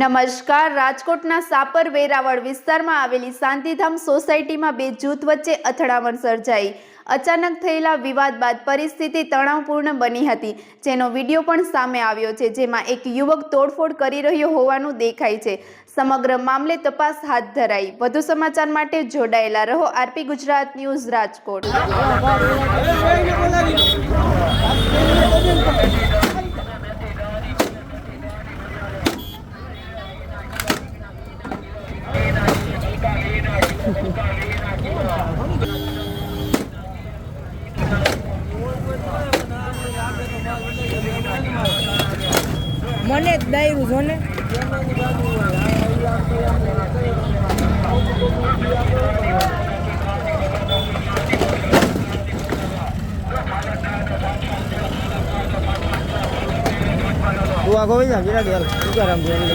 નમસ્કાર. રાજકોટના સાપર વેરાવળ વિસ્તારમાં આવેલી શાંતિધામ સોસાયટીમાં બે જૂથ વચ્ચે અથડામણ સર્જાઈ. અચાનક થયેલા વિવાદ બાદ પરિસ્થિતિ તણાવપૂર્ણ બની હતી. જેનો વીડિયો પણ સામે આવ્યો છે, જેમાં એક યુવક તોડફોડ કરી રહ્યો હોવાનું દેખાય છે. સમગ્ર મામલે તપાસ હાથ ધરાઈ. વધુ સમાચાર માટે જોડાયેલા રહો આરપી ગુજરાત ન્યૂઝ રાજકોટ. મને જ દાયરું છો ને? તું આગો જા વિરાટ યાર તુકારામ છે. એટલે